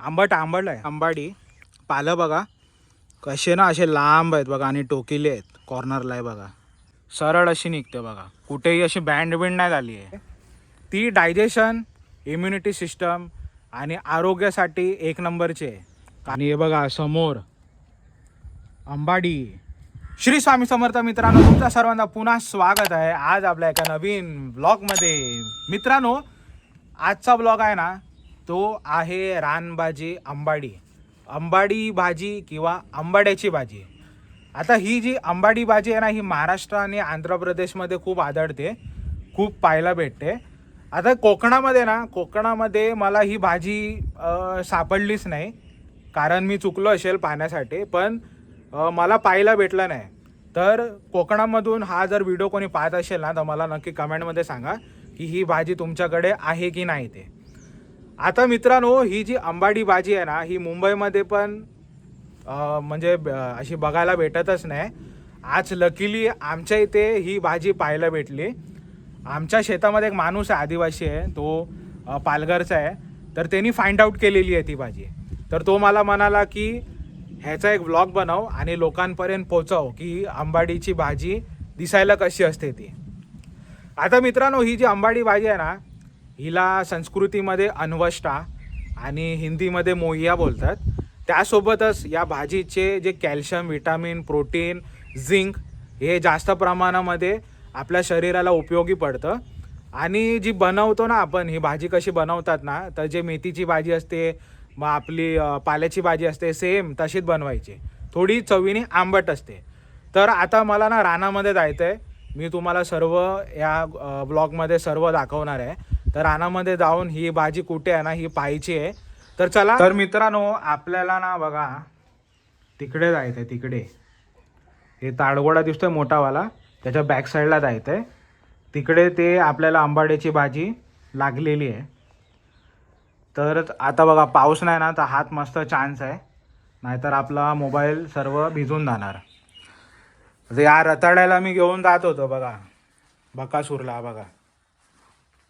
आंबट आंबट आहे आंबाडी. पालं बघा. कसे ना असे लांब आहेत बघा आणि टोकिले आहेत. कॉर्नरला आहे बघा. सरळ अशी निघते बघा. कुठेही अशी बँड बिंड नाही झाली आहे. ती डायजेशन इम्युनिटी सिस्टम आणि आरोग्यासाठी एक नंबरची आहे. आणि हे बघा समोर. अंबाडी श्री स्वामी समर्थ मित्रांनो तुमचा सर्वांना पुन्हा स्वागत आहे. आज आपल्या एका नवीन ब्लॉगमध्ये मित्रांनो आजचा ब्लॉग आहे ना तो आहे रानभाजी अंबाडी. अंबाडी भाजी किंवा आंबाड्याची भाजी. आता ही जी अंबाडी भाजी आहे ना ही महाराष्ट्र आणि आंध्र प्रदेशमध्ये खूप आदळते खूप पाहायला भेटते. आता कोकणामध्ये ना कोकणामध्ये मला ही भाजी सापडलीच नाही. कारण मी चुकलो असेल पाहण्यासाठी पण मला पाहायला भेटलं नाही. तर कोकणामधून हा जर व्हिडिओ कोणी पाहत असेल ना तर मला नक्की कमेंटमध्ये सांगा की ही भाजी तुमच्याकडे आहे की नाही ते. आता मित्रांनो ही जी अंबाडी भाजी आहे ना ही मुंबईमध्ये पण म्हणजे ब- अशी बघायला भेटतच नाही. आज लकीली आमच्या इथे ही भाजी पाहायला भेटली. आमच्या शेतामध्ये एक माणूस आहे आदिवासी आहे तो पालघरचा आहे. तर त्यांनी फाइंड आउट केलेली आहे ती भाजी. तर तो मला म्हणाला की ह्याचा एक ब्लॉग बनव आणि लोकांपर्यंत पोचव की अंबाडीची भाजी दिसायला कशी असते ती. आता मित्रांनो ही जी अंबाडी भाजी आहे ना हिला संस्कृतीमध्ये अनवष्टा आणि हिंदीमध्ये मोहिया बोलतात. त्यासोबतच या भाजीचे जे कॅल्शियम विटामिन प्रोटीन झिंक हे जास्त प्रमाणामध्ये आपल्या शरीराला उपयोगी पडतं. आणि जी बनवतो ना आपण ही भाजी कशी बनवतात ना तर जे मेथीची भाजी असते मग आपली पाल्याची भाजी असते सेम तशीच बनवायची. थोडी चवीने आंबट असते. तर आता मला ना रानामध्ये जायचं आहे मी तुम्हाला सर्व या ब्लॉगमध्ये सर्व दाखवणार आहे. तर रानामध्ये जाऊन ही भाजी कुठे आहे ना ही पाहायची आहे. तर चला. तर मित्रांनो आपल्याला ना बघा तिकडे जायचं आहे तिकडे. हे ताडगोडा दिसतोय मोठावाला. त्याच्या बॅक साईडला जायचं आहे तिकडे ते आपल्याला आंबाड्याची भाजी लागलेली आहे. तर आता बघा पाऊस नाही ना तर हात मस्त चान्स आहे. नाहीतर आपला मोबाईल सर्व भिजून जाणार. या रताड्याला मी घेऊन जात होतो बघा. बकासूरला बघा.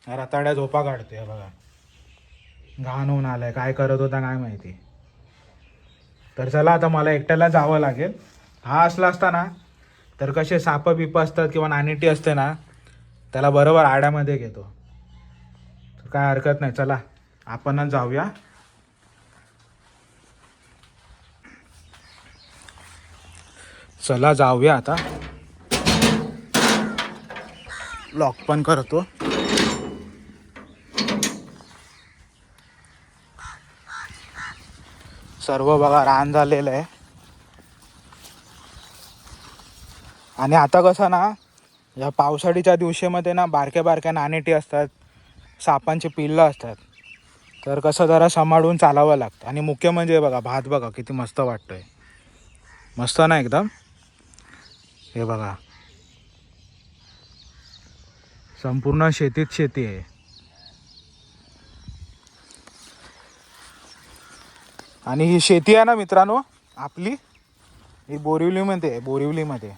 रताड्या झोपा काढते बघा. घाण होऊन आलाय. काय करत होता काय माहिती. तर चला आता मला एकट्याला जावं लागेल. हा असला असता ना तर कसे साप बिप असतात किंवा नानिटी असते ना त्याला बरोबर आड्यामध्ये घेतो. काय हरकत नाही. चला आपणच जाऊया. चला जाऊया आता. लॉक पण करतो. सर्व बघा रान झालेलं आहे. आणि आता कसं ना या पावसाळीच्या दिवशीमध्ये ना बारक्या बारक्या नाणेटी असतात सापांची पिल्लं असतात. तर कसं जरा सांभाळून चालावं लागतं. आणि मुख्य म्हणजे बघा भात बघा किती मस्त वाटतोय. मस्त ना एकदम? हे बघा. संपूर्ण शेतीत शेती आहे. आणि ही शेती आहे ना मित्रांनो आपली. ही बोरिवलीमध्ये आहे बोरिवलीमध्ये.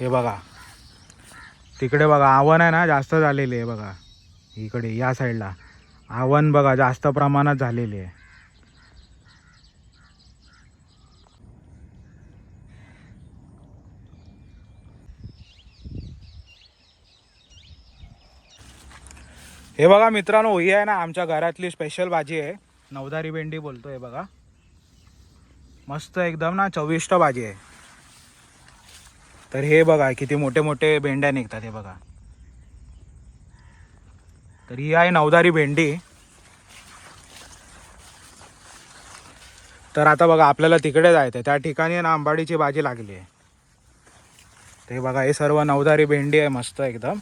हे बघा. तिकडे बघा आवन आहे ना जास्त झालेली आहे बघा. इकडे या साईडला आवन बघा जास्त प्रमाणात झालेली आहे. हे बघा मित्रांनो ही आहे ना आमच्या घरातली स्पेशल भाजी आहे. नवदारी भेंडी बोलतो हे बघा. मस्त एकदम ना चविष्ट भाजी आहे. तर हे बघा किती मोठे मोठे भेंड्या निघतात हे बघा. तर ही आहे नवदारी भेंडी. तर आता बघा आपल्याला तिकडे जायचं आहे. त्या ठिकाणी ना आंबाडीची भाजी लागली आहे. ते बघा हे सर्व नवदारी भेंडी आहे मस्त एकदम.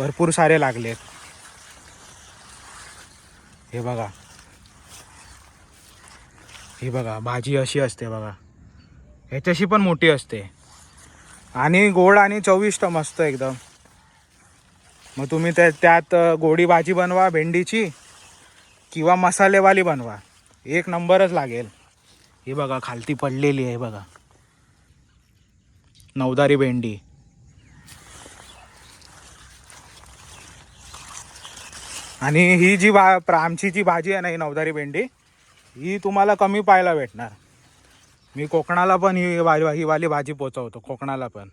भरपूर सारे लागले हे बघा. हे बघा भाजी अशी असते बघा. ह्याच्याशी पण मोठी असते. आणि गोड आणि चविष्ट मस्त एकदम. मग तुम्ही त्या त्यात गोडी भाजी बनवा भेंडीची किंवा मसालेवाली बनवा. एक नंबरच लागेल. हे बघा खालती पडलेली आहे बघा. नवदारी भेंडी. आणि ही जी भा प्र- आमची जी भाजी आहे ना ही नवदारी भेंडी ही तुम्हाला कमी पाहायला भेटणार. मी कोकणाला पण ही भाजी ही वाली भाजी पोचवतो कोकणाला पण.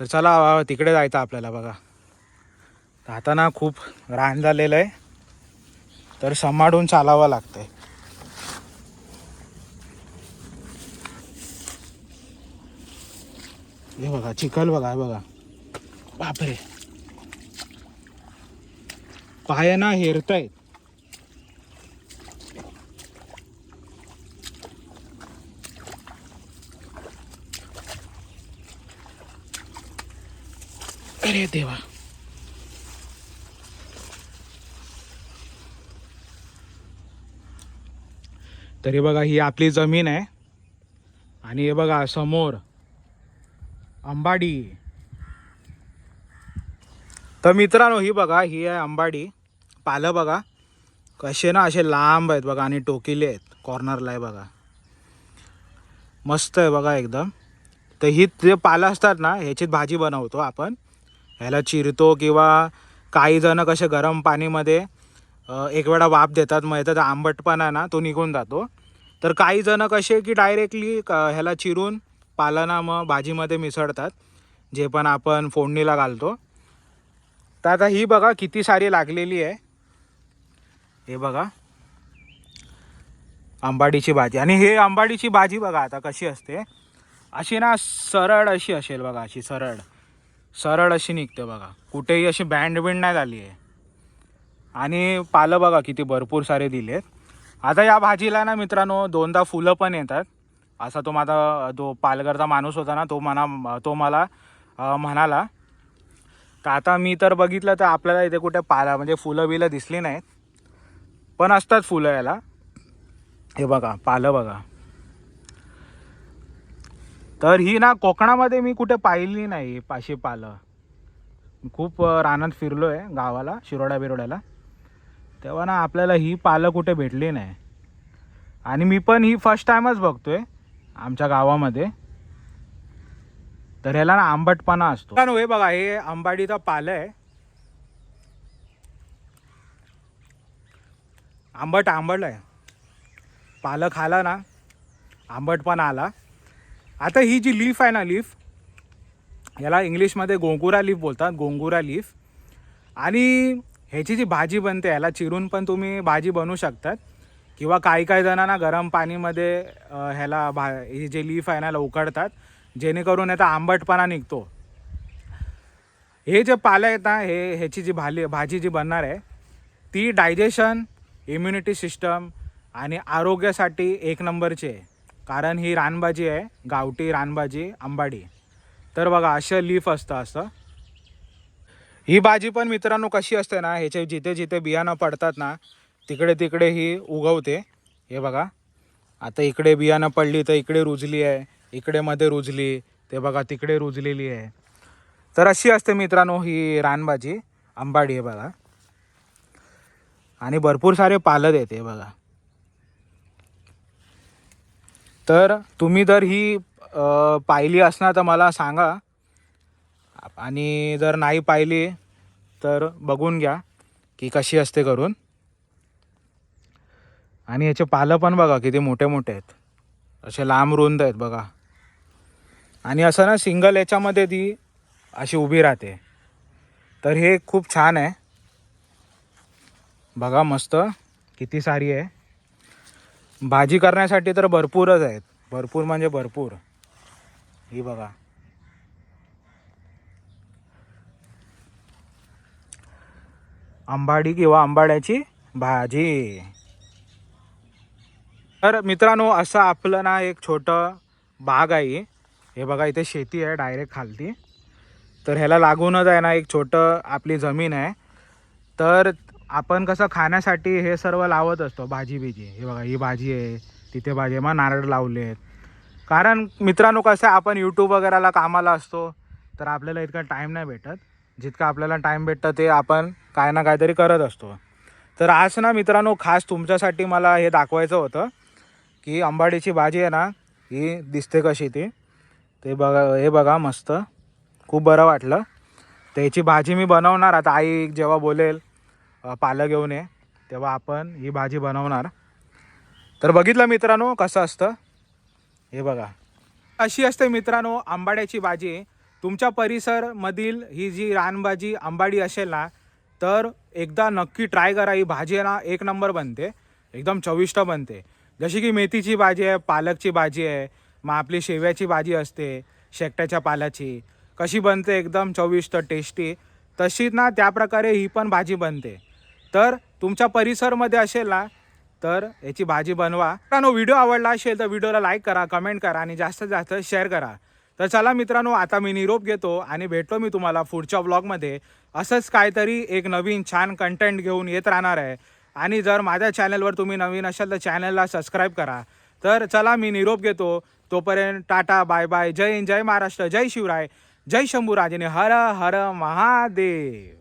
तर चला तिकडे जायचं आपल्याला बघा. आता ना खूप रान झालेलं आहे. तर सांभाळून चालावं लागतंय. हे बघा चिखल बघा बघा. बापरे. पायांना हेरत हेरतायत. अरे देवा. तरी बघा ही आपली जमीन आहे. आणि हे बघा समोर अंबाडी. तर मित्रांनो ही बघा ही आहे अंबाडी. पालं बघा. कसे ना असे लांब आहेत बघा आणि टोकिले आहेत. कॉर्नरला आहे बघा. मस्त आहे बघा एकदम. तर ही जे पालं असतात ना ह्याचीच भाजी बनवतो आपण. ह्याला चिरतो किंवा काही जणं कसे गरम पाणीमध्ये एक वेळा वाफ देतात मग याचा आंबटपणा आहे ना तो निघून जातो. तर काही जणं कसे की डायरेक्टली ह्याला चिरून पालांना मग भाजीमध्ये मिसळतात जे पण आपण फोडणीला घालतो. तर आता ही बघा किती सारी लागलेली आहे. हे बघा. आंबाडीची भाजी. आणि हे आंबाडीची भाजी बघा आता कशी असते. अशी ना सरळ अशी असेल बघा अशी सरळ. सरळ अशी निघते बघा. कुठेही अशी बँड बिंड नाही झाली आहे. आणि पालं बघा किती भरपूर सारे दिलेत. आता या भाजीला ना मित्रांनो दोनदा फुलं पण येतात. असा तो माझा तो पालघरचा माणूस होता ना तो म्हणा तो मला म्हणाला तर आता मी तर बघितलं तर आपल्याला इथे कुठे पाला म्हणजे फुलं बिलं दिसली नाहीत. पण असतात फुलं याला. हे बघा पालं बघा. तर ही ना कोकणामध्ये मी कुठे पाहिली नाही पाशी पालं. खूप रानात फिरलो आहे गावाला शिरोड्या बिरोड्याला तेव्हा ना आपल्याला ही पालं कुठे भेटली नाही. आणि मी पण ही फर्स्ट टाईमच बघतो आहे आमच्या गावामध्ये. तर ह्याला ना आंबटपणा असतो. हे बघा हे आंबाडीचा पालं आहे आंबट आंबट आहे पालक आला ना आंबटपणा आला. आता ही जी लीफ आहे ना लीफ याला इंग्लिशमध्ये गोंगुरा लीफ बोलतात गोंगुरा लीफ आणि ह्याची जी भाजी बनते याला चिरून पण तुम्ही भाजी बनवू शकतात. किंवा काही काही जणांना गरम पाणीमध्ये ह्याला भा ही जे लीफ आहे ना याला उकडतात. जेणेकरून याचा आंबटपणा निघतो. हे जे पालं आहेत ना हे ह्याची जी भाली भाजी जी बनणार आहे ती डायजेशन इम्युनिटी सिस्टम आणि आरोग्यासाठी एक नंबरची आहे. कारण ही रानभाजी आहे गावठी रानभाजी आंबाडी. तर बघा असं लीफ असतं असं. ही भाजी पण मित्रांनो कशी असते ना ह्याचे जिथे जिथे बियाणं पडतात ना तिकडे तिकडे ही उगवते. हे बघा. आता इकडे बियाणं पडली तर इकडे रुजली आहे इकडे मध्ये रुजली ते बघा तिकडे रुजलेली आहे. तर अशी असते मित्रांनो ही रानभाजी आंबाडी आहे बघा. आणि भरपूर सारे पालं देते बघा. तर तुम्ही जर ही पाहिली असणार तर मला सांगा. आणि जर नाही पाहिली तर बघून घ्या की कशी असते करून. आणि याचे पालं पण बघा किती मोठे मोठे आहेत. असे लांब रुंद आहेत बघा. आणि असं ना सिंगल याच्यामध्ये ती अशी उभी राहते. तर हे खूप छान आहे. बघा मस्त किती सारी आहे. भाजी करण्यासाठी तर भरपूरच आहेत. भरपूर म्हणजे भरपूर. ही बघा. आंबाडी किंवा आंबाड्याची भाजी. तर मित्रांनो असं आपलं ना एक छोटं बाग आहे हे. बघा इथे शेती आहे डायरेक्ट खालती. तर ह्याला लागूनच आहे ना एक छोटं आपली जमीन आहे. तर आपण कसं खाण्यासाठी हे सर्व लावत असतो भाजी बिजी. हे बघा ही भाजी आहे तिथे भाजी आहे. मग नारळ लावले आहेत कारण मित्रांनो कसं आहे आपण यूट्यूब वगैरेला कामाला असतो तर आपल्याला इतका टाईम नाही भेटत. जितका आपल्याला टाईम भेटतं ते आपण काय ना काहीतरी करत असतो. तर आज ना मित्रांनो खास तुमच्यासाठी मला हे दाखवायचं होतं की अंबाडीची भाजी आहे ना ही दिसते कशी ती. ते बघा हे बघा मस्त. खूप बरं वाटलं. त्याची भाजी मी बनवणार. आता आई जेव्हा बोलेल पालं घेऊन ये. तेव्हा आपण ही भाजी बनवणार. तर बघितलं मित्रांनो कसं असतं? हे बघा. अशी असते मित्रांनो आंबाड्याची भाजी. तुमच्या परिसरमधील ही जी रानभाजी आंबाडी असेल ना तर एकदा नक्की ट्राय करा. ही भाजी आहे ना एक नंबर बनते. एकदम चविष्ट बनते. जशी की मेथीची भाजी आहे पालकची भाजी आहे मग आपली शेव्याची भाजी असते शेकट्याच्या पाल्याची कशी बनते? एकदम चविष्ट टेस्टी. तशीच ना त्याप्रकारे ही पण भाजी बनते. तर तुमच्या परिसरमध्ये असेल ना तर याची भाजी बनवा. मित्रांनो व्हिडिओ आवडला असेल तर व्हिडिओला लाईक करा कमेंट करा आणि जास्तीत जास्त शेअर करा. तर चला मित्रांनो आता मी निरोप घेतो आणि भेटतो मी तुम्हाला पुढच्या ब्लॉगमध्ये असंच काहीतरी एक नवीन छान कंटेंट घेऊन येत राहणार आहे. आणि जर माझ्या चॅनलवर तुम्ही नवीन असाल तर चॅनलला सबस्क्राईब करा. तर चला मी निरोप घेतो. तोपर्यंत टाटा बाय बाय जय हिंद जय महाराष्ट्र जय शिवराय. जय शंभूराजने हर हर महादेव.